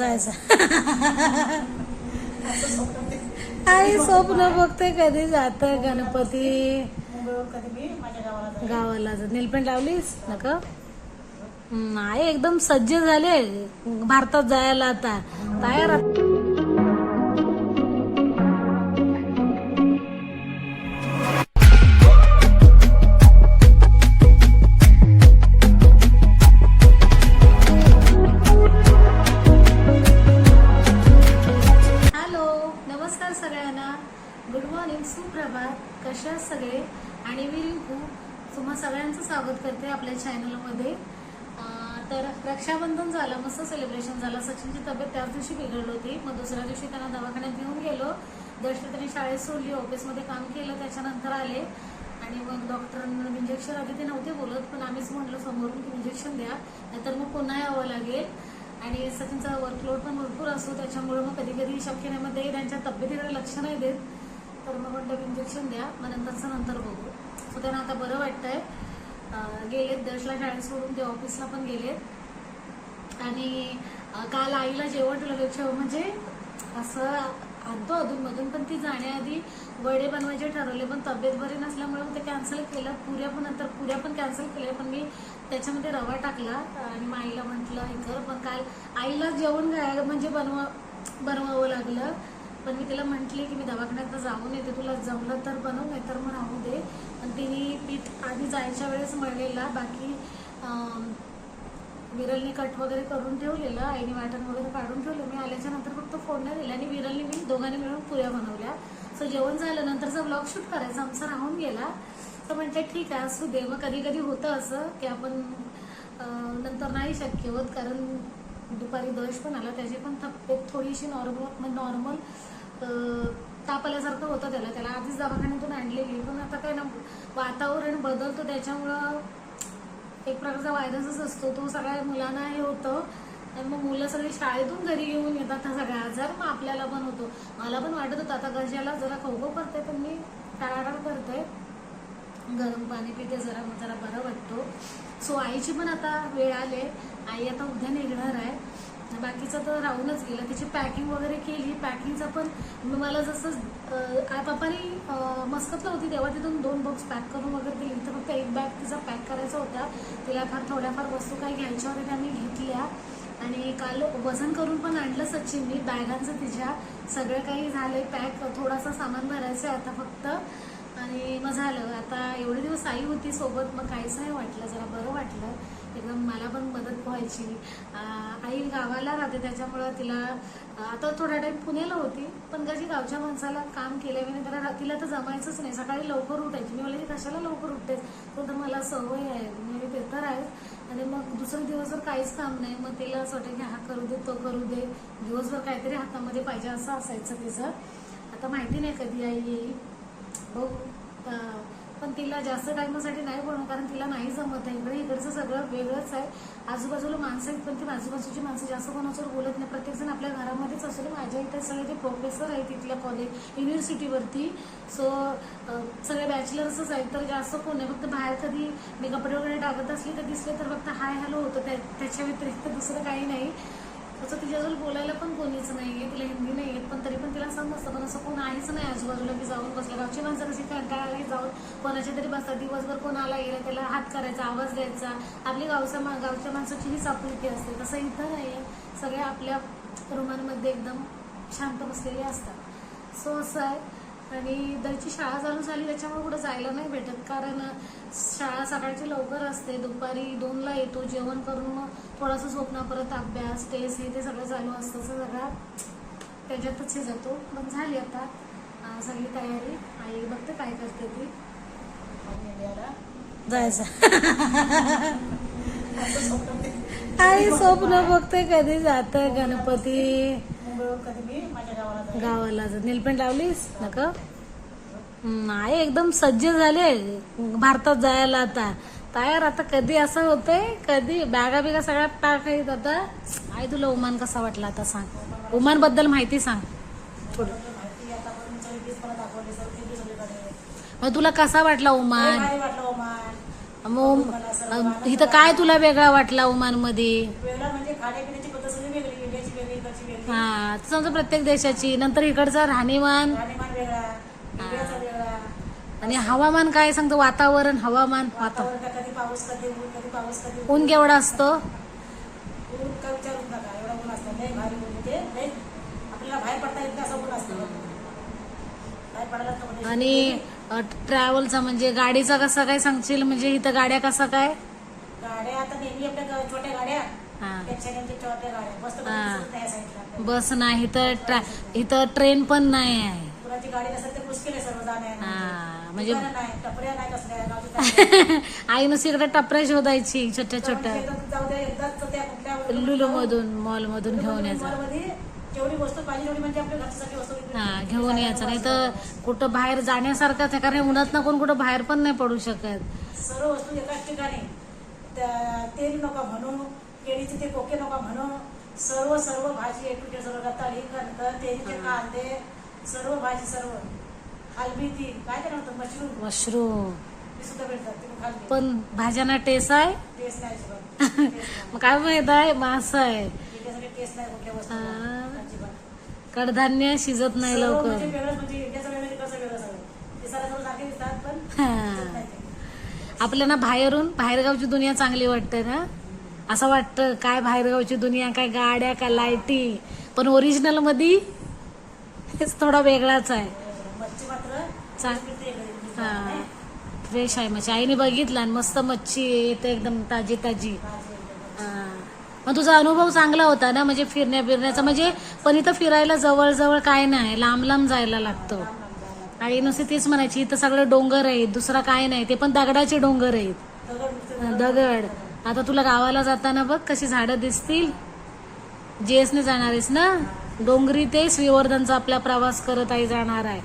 जायचं. आई स्वप्न बघते कधी जात गणपती. गावाला जाते. नीलपेंट लावलीस? नका. नाही एकदम सज्ज झाले. भारतात जायला आता. तयार हो. आणि तुम्हा सगळ्यांचं स्वागत करते आपल्या चॅनलमध्ये तर रक्षाबंधन झालं मस्त सेलिब्रेशन झालं. सचिनची तब्येत त्याच दिवशी बिघडली होती. मग दुसऱ्या दिवशी त्यांना दवाखान्यात घेऊन गेलो. दर्शन त्यांनी शाळेत सोडली ऑफिसमध्ये काम केलं त्याच्यानंतर आले. आणि मग डॉक्टरांना इंजेक्शन आधी ते नव्हते बोलत पण आम्हीच म्हटलं समोरून की इंजेक्शन द्या. नाहीतर मग पुन्हा यावं लागेल. आणि सचिनचा वर्कलोड पण भरपूर असतो त्याच्यामुळे मग कधी कधी शक्य नाही मग ते त्यांच्या तब्येतीकडे लक्ष नाही देत. तर मग म्हटलं इंजेक्शन द्या. मग नंतरचं नंतर बघू. सो त्यांना आता बरं वाटतंय. गेलेत दशला शाळेत सोडून ते ऑफिसला पण गेलेत. आणि काल आईला जेवण ठेवलं म्हणजे असं आणतो अधूनमधून पण ती जाण्याआधी वडे बनवायचे ठरवले पण तब्येत बरी नसल्यामुळे मग ते कॅन्सल केलं. पुऱ्या पण नंतर पुऱ्या पण कॅन्सल केल्या पण मी त्याच्यामध्ये रवा टाकला. आणि मग आईला म्हटलं हे कर. पण काल आईला जेवण घ्यायला म्हणजे बनवा बनवावं लागलं. पण मी तिला म्हटली की मी दवाखान्यात जाऊन येते तुला जमलं तर बनव नाही तर मग राहू दे. पण तिने पीठ आधी जायच्या वेळेस मळलेला बाकी विरलनी कट वगैरे करून ठेवलेलं आईने वाटण वगैरे काढून ठेवलं. मी आल्याच्यानंतर फक्त फोडण्या दिल्या आणि विरलनी मी दोघांनी मिळून पुऱ्या बनवल्या. सो जेवण झालं नंतरचा ब्लॉग शूट करायचा आमचा राहून गेला. तर म्हटलं ठीक आहे असू दे. मग कधी कधी होतं असं की आपण नंतर नाही शक्य होत कारण दुपारी दश पण आला त्याची पण तब्येत थोडीशी नॉर्मल म्हणजे नॉर्मल ताप आल्यासारखं होतं त्याला. त्याला आधीच दवाखान्यातून आणलेली. पण आता काय ना वातावरण बदलतो त्याच्यामुळं एक प्रकारचा व्हायरसच असतो. तो सगळ्या मुलांना हे होतं. आणि मग मुलं सगळी शाळेतून घरी येऊन येतात हा सगळा आजार. मग आपल्याला पण होतो. मला पण वाटत होतं आता गजाला जरा खवखव करते पण मी टाळाटाळ करते गरम पाणी पिते जरा मग जरा बरं वाटतो. सो आईची पण आता वेळ आले आई आता उद्या निघणार आहे. बाकीचं तर राहूनच गेलं. तिची पॅकिंग वगैरे केली. पॅकिंगचं पण मला जसं पप्पानी मस्कतला होती. तेव्हा तिथून दोन बॉक्स पॅक करून वगैरे दिली. तर फक्त एक बॅग तिचा पॅक करायचा होता. तिला फार थोड्याफार वस्तू काही घ्यायच्या होत्या त्या मी घेतल्या. आणि काल वजन करून पण आणलं सचिननी. बॅगांचं तिच्या. सगळं काही झालं पॅक थोडासा सामान भरायचं आहे. आता फक्त आणि मग झालं. आता एवढे दिवस आई होती सोबत मग काहीच नाही वाटलं. जरा बरं वाटलं. एकदम मला पण मदत व्हायची. आई गावाला राहते त्याच्यामुळं तिला आता थोडा टाईम पुण्याला होती. पण कशी गावच्या माणसाला काम केल्याने त्याला तिला तर जमायचंच नाही. सकाळी लवकर उठायची. मी म्हणले कशाला लवकर उठतेस? तो तर मला सवय आहे. मी पेपर आहे आणि मग दुसरे दिवसभर काहीच काम नाही. मग तिला असं वाटतं की हा करू दे तो करू दे. दिवसभर काहीतरी हातामध्ये पाहिजे असं असायचं तिचं. आता माहिती नाही कधी आई येईल. बघू. पण तिला जास्त टायमासाठी नाही बनवू कारण तिला नाही जमत आहे. इकडे इकडचं सगळं वेगळंच आहे. आजूबाजूला माणसं आहेत पण ती आजूबाजूची माणसं जास्त कोणासोबत बोलत नाही. प्रत्येकजण आपल्या घरामध्येच असतो. माझ्या इथे सगळे ते प्रोफेसर आहेत तिथल्या कॉलेज युनिव्हर्सिटीवरती सो सगळे बॅचलर्सच आहेत तर जास्त कोण नाही. फक्त बाहेर कधी मी कपडे वगैरे टाकत असली तर दिसले तर फक्त हाय हॅलो होतं. त्या त्याच्या व्यतिरिक्त दुसरं काही नाही. तसं तिच्याजवळ बोलायला पण कोणीच नाहीये तिला हिंदी नाही येत पण तरी पण तिला समजतं पण असं कोण आहेच नाही आजूबाजूला की जाऊन बसलं. गावची माणसं कशी कंटाळाला जाऊन कोणाच्या तरी बसतात. दिवसभर कोण आला गेला त्याला हात करायचा आवाज द्यायचा. आपली गावच्या मा- गावच्या माणसाची हीच आपुलकी असते. तसं इथं नाही सगळे आपल्या रुमांमध्ये एकदम शांत बसलेले असतात. सो असं आहे. आणि दरची शाळा चालू झाली त्याच्यामुळे कुठं जायला नाही भेटत. कारण शाळा सकाळची लवकर असते दुपारी दोनला येतो जेवण करून मग थोडासा झोपणं परत अभ्यास टेस्ट हे ते सगळं चालू असतं. असं सगळा त्याच्यातच हे जातो. पण झाली आता सगळी तयारी. आई बघते काय करते ती. जायचं. आई स्वप्न बघते कधी जात गणपती. कधी मी माझ्या गावाला जाते. गावाला नीलपेंट लावलीस? नका. नाही एकदम सज्ज झाले. भारतात जायला आता. तयार आता कधी असं होतंय? कधी? बॅगा बिगा सगळ्या पॅक आहेत आता. आई तुला उमान कसा वाटला आता सांग. उमानबद्दल माहिती सांग. माहिती आता मला दाखवली सगळीकडे मग तुला कसा वाटला लय उमान भारी वाटलं ओमान मग अं, इथं काय तुला वेगळा वाटला ओमानमध्ये वेगळा म्हणजे खाण्यापिण्याची पद्धत सगळी वेगळी इंडियाची वेगळी इकडची वेगळी हा समजा प्रत्येक देशाची. नंतर इकडचा राहणीमान. राहणीमान वेगळा इंडियाचा वेगळा. आणि हवामान काय सांगतो? वातावरण हवामान वातावरण. वातावरण कधी पाऊस कधी ऊन कधी पाऊस कधी ऊन. केवढा असतं? ऊन का विचारूच नका एवढा ऊन असतं. लय भारी ऊन म्हणजे लय. आपल्याला बाहेर पडता येत नाही असं ऊन असतं. बाहेर पडायला नको ते. आणि ट्रॅव्हलचा म्हणजे गाडीचा कसा काय सांगशील? म्हणजे इथं गाड्या कसा काय? गाड्या आता नेहमी आपल्या ग- छोट्या गाड्या. हा. बस नाही तर ट्रॅ इथं ट्रेन पण नाही आहे. हा, म्हणजे- दुकानं नाही टपऱ्या नाही कसल्या गावची आई नुसती इकडे टपऱ्या शोधायची छोट्या छोट्या. लुलू मधून मॉल मधून घेऊन यायचं. म्हणजे. हा घेऊन यायचं. नाही तर कुठं बाहेर जाण्यासारखंच आहे कारण उन्हात ना कोण कुठं बाहेर पण नाही पडू शकत. सर्व वस्तू एकाच ठिकाणी. तेल नका म्हणू केळीचे ते कोके नका म्हणू सर्व सर्व भाजी एक टू सर्व रताळी कणक तेलीचे कांदे सर्व भाजी सर्व. काय ते म्हणतात मशरूम. मशरूम. ते सुद्धा भेटतात ते खालबी पण भाज्यांना टेस्ट आहे? टेस्ट नाही अजिबात. टेस्ट नाही. मग काय माहीत आहे? मास आहे. इंडियासाठी टेस्ट नाही कुठल्या वस्तू हा. अजिबात. कडधान्य शिजत नाही सर्व लवकर. म्हणजे वेगळंच म्हणजे इंडियाचं वेगळं तिकडचं वेगळं सगळं. ते सारे सर्व सारखे दिसतात पण हा. शिजत नाही ते. आपल्याला बाहेरून बाहेरगावची दुनिया चांगली वाटते ना? असं वाटतं काय बाहेरगावची दुनिया काय गाड्या काय लायटी पण ओरिजिनलमध्ये हेच थोडा वेगळाच आहे. चा- फ्रेश आहे मच्छी. आईने बघितलं आणि मस्त मच्छी येते एकदम ताजी ताजी. मग तुझा अनुभव चांगला होता ना? म्हणजे फिरण्या फिरण्याचा म्हणजे पण इथं फिरायला जवळजवळ काय नाही. लांब लांब जायला लागतं. आई नुसती तीच म्हणायची इथं सगळं डोंगर आहेत. दुसरा काय नाही. ते पण दगडाचे डोंगर आहेत. दगड दगड. आता तुला गावाला जाताना बघ कशी झाडं दिसतील. जेएस ने जाणार आहेस ना? डोंगरी ते श्रीवर्धनचा आपला प्रवास करत आई जाणार आहे.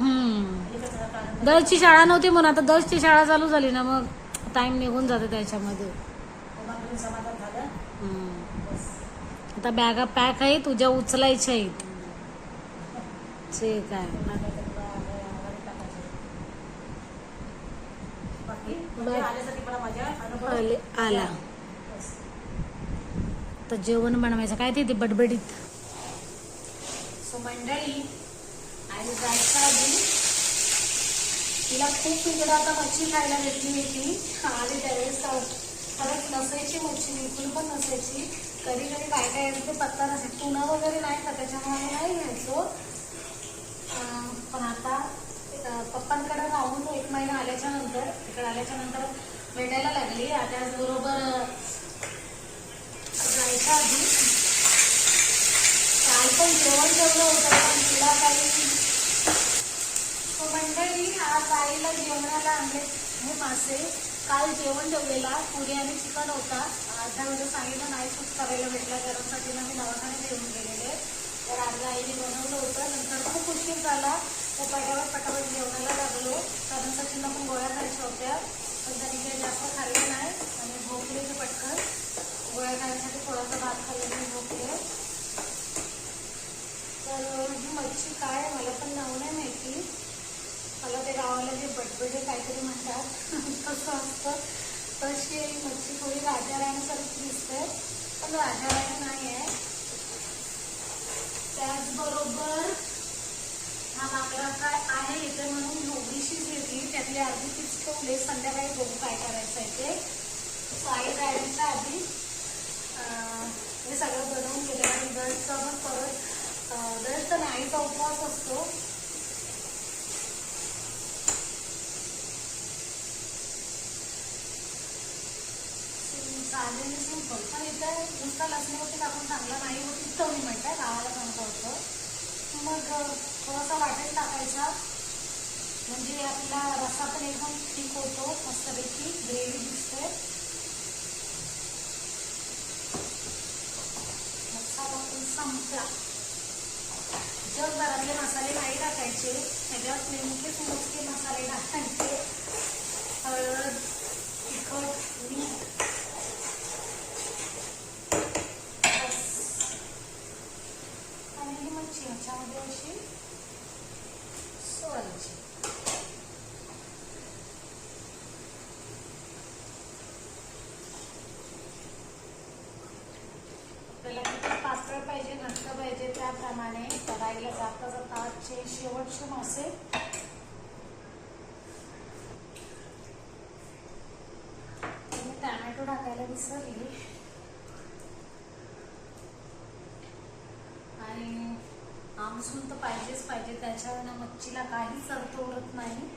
म्हणजे दसची शाळा नव्हती म्हणून आता दसची शाळा चालू झाली ना मग टाइम निघून जाते त्याच्यामध्ये. आता बॅगा पॅक आहेत तुझ्या उचलायच्या आहेत. ठीक आहे नाहीतर तुला आवाज टाकायचे. बाकी म्हणजे बाय. आल्यासाठी मला माझ्या अनुभव आले आला. तर जेवण बनवायचं. काय ते बडबडीत? सो मंडळी आणि जायचं आधी तिला खूप तिकडं आता मच्छी खायला भेटली होती. आणि त्यावेळेस खरंच नसायची मच्छी बिलकुल पण नसायची. कधी कधी काय काय यायचं ते पत्ता नसायची टुना वगैरे नाही का त्याच्यामुळे नाही घ्यायचो अं, पण आता पप्पांकडे राहून एक महिना आल्याच्यानंतर इकडे आल्याच्यानंतर भेटायला लागली. त्याचबरोबर बरोबर जायच्या आधी काल पण जेवण जेवलं होतं पण तिला काही मंडळी आज आईला जेवणाला आणले. हे मासे काल जेवण जेवलेला पुरी आणि चिकन होता. अर्ध्या वेळेस सांगितलं नाही सूट करायला भेटला गरमसाठी ना मी दवाखान्यात येऊन गेलेले. तर आज आईने बनवलं होतं. नंतर खूप उशीर झाला. तर पटापट पटापट जेवणाला लागलो. कारण सचिनला पण गोळ्या खायच्या होत्या. पण त्यांनी काही जास्त खाल्लं नाही. आणि भोकले ते पटकन. गोळ्या खाण्यासाठी थोडासा भात खाल्ल्याने भोकले तर ही मच्छी काय मला पण नाव नाही माहिती. मला ते गावाला जे बटबडे काहीतरी म्हणतात कसं असतं. तशी ही मच्छी. थोडी राजाराणासारखी दिसते. पण राजा नाही आहे. त्याचबरोबर हा मागला काय आहे इथे म्हणून एवढीशीच घेतली. त्यातली अर्धी ठेवली संध्याकाळी बघू काय करायचं आहे ते. साई जायच्या आधी हे सगळं बनवून गेलं आणि दर्शचा मग परत अं, दर्श तर नाहीचा उपवास असतो. चालेल सिंपल पण इथे नुसता लसणीवरती टाकून चांगला नाही होती मी म्हणताय गावाला सांगतो होतं मग थोडासा वाटेल टाकायचा. म्हणजे आपला रस्सा पण एकदम ठीक होतो मस्तपैकी ग्रेव्ही दिसते मसाला पण संपला जगभरातले मसाले नाही टाकायचे त्याच्यात नेमकेच मोजके मसाले टाकायचे हळद तिखट मीठ बस. आणि ही मच्छी ह्याच्यामध्ये अशी त्याप्रमाणे करायला जाता जाता आजचे शेवटचे मासे. मी टॅमॅटो टाकायला विसरली. आणि आमसून तर पाहिजेच पाहिजे. त्याच्यावर मच्छीला काहीच अर्थ उरत नाही.